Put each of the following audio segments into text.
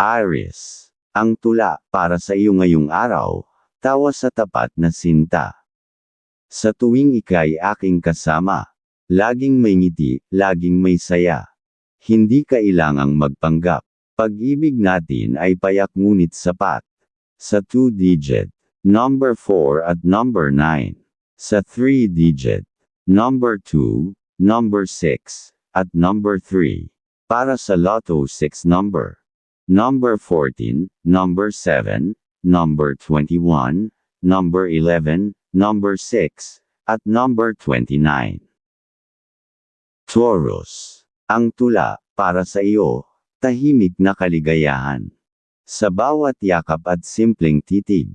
Aries. Ang tula para sa iyo ngayong araw, tawa sa tapat na sinta. Sa tuwing ika'y aking kasama, laging may ngiti, laging may saya. Hindi kailangang magpanggap. Pag-ibig natin ay payak ngunit sapat. Sa 2-digit, number 4 at number 9. Sa 3-digit, number 2, number 6, at number 3. Para sa Lotto 6 number. Number 14, number 7, number 21, number 11, number 6, at number 29. Taurus. Ang tula, para sa iyo, tahimik na kaligayahan. Sa bawat yakap at simpleng titig,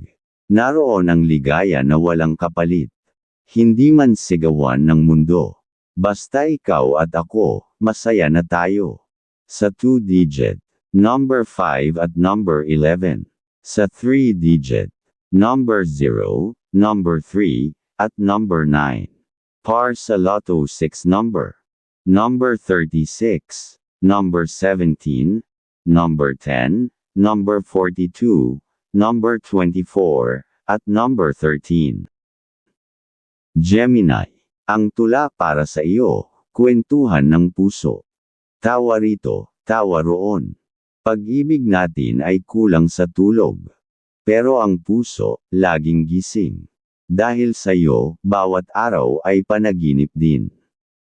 naroon ang ligaya na walang kapalit. Hindi man sigawan ng mundo. Basta ikaw at ako, masaya na tayo. Sa 2-digit, number 5 at number 11. Sa 3-digit, number 0, number 3, at number 9. Par sa Lotto 6 number. Number 36, number 17, number 10, number 42, number 24, at number 13. Gemini. Ang tula para sa iyo, kwentuhan ng puso. Tawa rito, tawa roon. Pag-ibig natin ay kulang sa tulog. Pero ang puso, laging gising. Dahil sa iyo, bawat araw ay panaginip din.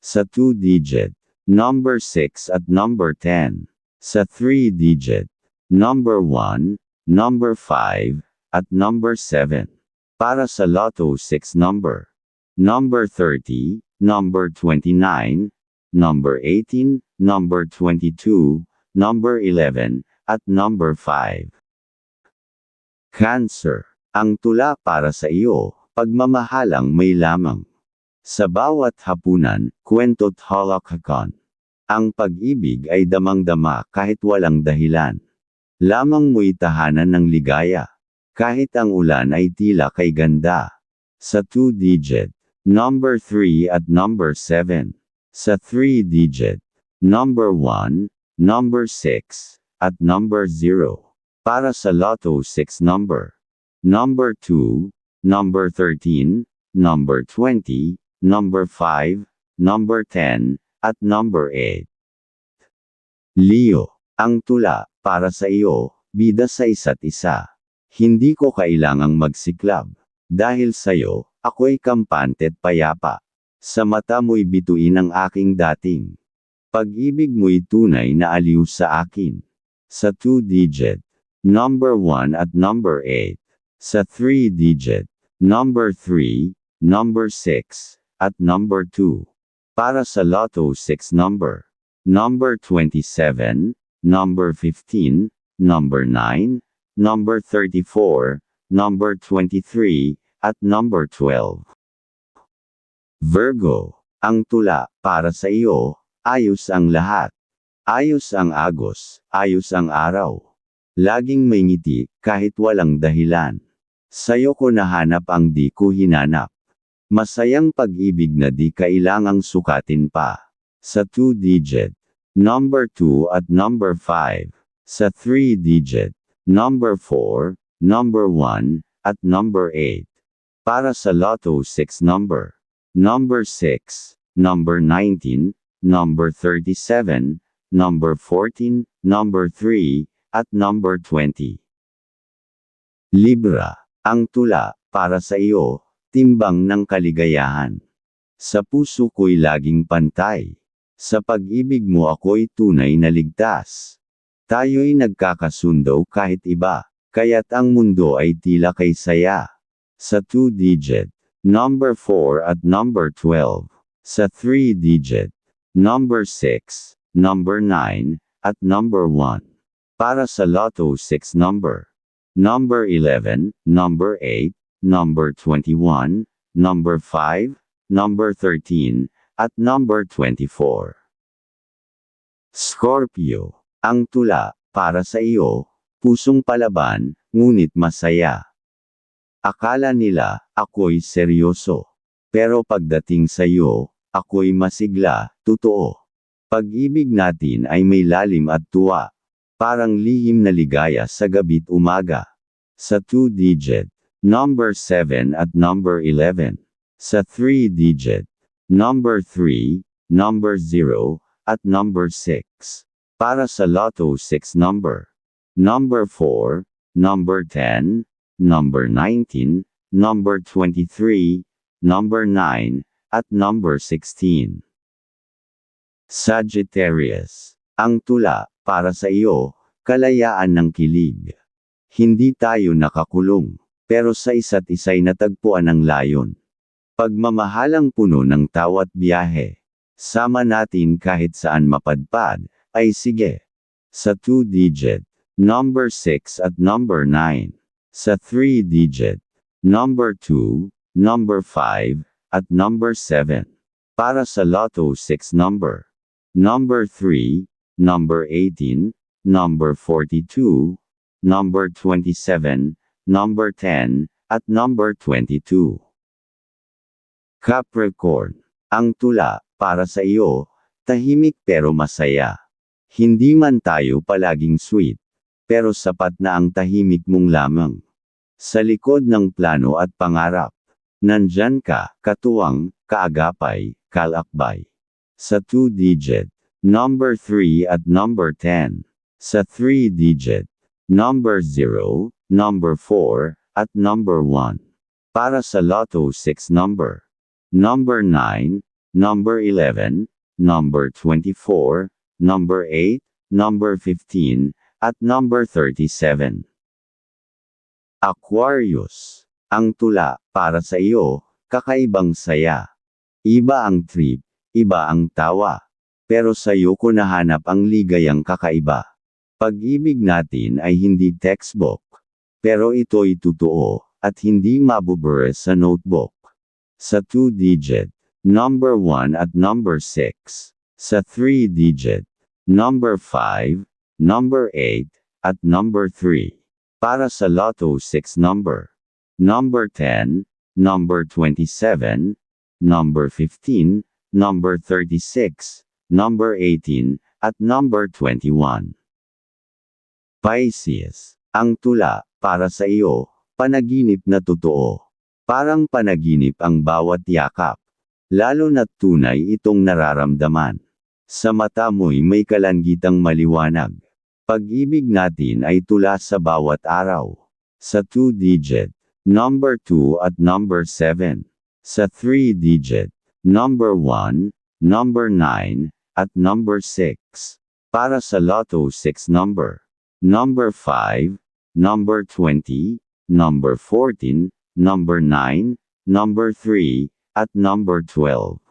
Sa 2-digit, number 6 at number 10. Sa 3-digit, number 1, number 5, at number 7. Para sa Lotto 6 number. Number 30, number 29, number 18, number 22, number 11, at number 5. Cancer. Ang tula para sa iyo, pagmamahalang may lamang. Sa bawat hapunan, kwento't halakhakan. Ang pag-ibig ay damang-dama kahit walang dahilan. Lamang mo'y tahanan ng ligaya. Kahit ang ulan ay tila kay ganda. Sa 2-digit, number 3 at number 7. Sa 3-digit, number 1, number 6, at number 0. Para sa Lotto 6 number. Number 2, number 13, number 20, number 5, number 10, at number 8. Leo, ang tula, para sa iyo, bida sa isa't isa. Hindi ko kailangang magsiklab. Dahil sa'yo, ako'y kampante't payapa. Sa mata mo'y bituin ang aking dating. Pag-ibig mo'y tunay na aliw sa akin. Sa 2-digit, number 1 at number 8. Sa 3-digit, number 3, number 6, at number 2. Para sa Lotto 6 number. Number 27, number 15, number 9, number 34, number 23, at number 12. Virgo. Ang tula, para sa iyo, ayos ang lahat. Ayos ang agos, ayos ang araw. Laging may ngiti, kahit walang dahilan. Sa'yo ko nahanap ang di ko hinanap. Masayang pag-ibig na di kailangang sukatin pa. Sa 2-digit, number 2 at number 5. Sa 3-digit, number 4, number 1, at number 8. Para sa Lotto 6 number. Number 6, number 19, number 37, number 14, number 3, at number 20. Libra. Ang tula, para sa iyo, timbang ng kaligayahan. Sa puso ko'y laging pantay. Sa pag-ibig mo ako'y tunay na ligtas. Tayo'y nagkakasundo kahit iba, kaya't ang mundo ay tila kay saya. Sa 2-digit, number 4 at number 12. Sa 3-digit, number 6, number 9, at number 1. Para sa Lotto 6 number. Number 11, number 8, number 21, number 5, number 13, at number 24. Scorpio. Ang tula, para sa iyo, pusong palaban, ngunit masaya. Akala nila, ako'y seryoso. Pero pagdating sa iyo, ako'y masigla, totoo. Pag-ibig natin ay may lalim at tuwa. Parang lihim na ligaya sa gabi't umaga. Sa 2-digit, number 7 at number 11. Sa 3-digit, number 3, number 0, at number 6. Para sa Lotto 6 number. Number 4, number 10, number 19, number 23, number 9, at number 16. Sagittarius. Ang tula, para sa iyo, kalayaan ng kilig. Hindi tayo nakakulong, pero sa isa't isa'y natagpuan ng layon. Pagmamahalang puno ng tawat biyahe. Sama natin kahit saan mapadpad, ay sige. Sa 2-digit, number 6 at number 9. Sa 3-digit, number 2, number 5, at number 7. Para sa Lotto 6 number. Number 3, number 18, number 42, number 27, number 10, at number 22. Capricorn. Ang tula, para sa iyo, tahimik pero masaya. Hindi man tayo palaging sweet, pero sapat na ang tahimik mong lamang. Sa likod ng plano at pangarap, nandyan ka, katuwang, kaagapay, kalakbay. Sa 2-digit, number 3 at number 10. Sa 3-digit, number 0, number 4, at number 1. Para sa Lotto 6 number. Number 9, number 11, number 24, number 8, number 15, at number 37. Aquarius. Ang tula, para sa iyo, kakaibang saya. Iba ang trip, iba ang tawa. Pero sa iyo ko nahanap ang ligayang kakaiba. Pag-ibig natin ay hindi textbook. Pero ito'y totoo, at hindi mabubura sa notebook. Sa 2-digit, number 1 at number 6. Sa 3-digit, number 5, number 8, at number 3. Para sa Lotto 6 number. Number 10, number 27, number 15, number 36, number 18, at number 21. Pisces. Ang tula, para sa iyo, panaginip na totoo. Parang panaginip ang bawat yakap. Lalo na't tunay itong nararamdaman. Sa mata mo'y may kalanggitang maliwanag. Pag-ibig natin ay tula sa bawat araw. Sa 2-digit, number 2 at number 7. Sa 3-digit, number 1, number 9, at number 6. Para sa Lotto 6 number. Number 5, number 20, number 14, number 9, number 3, at number 12.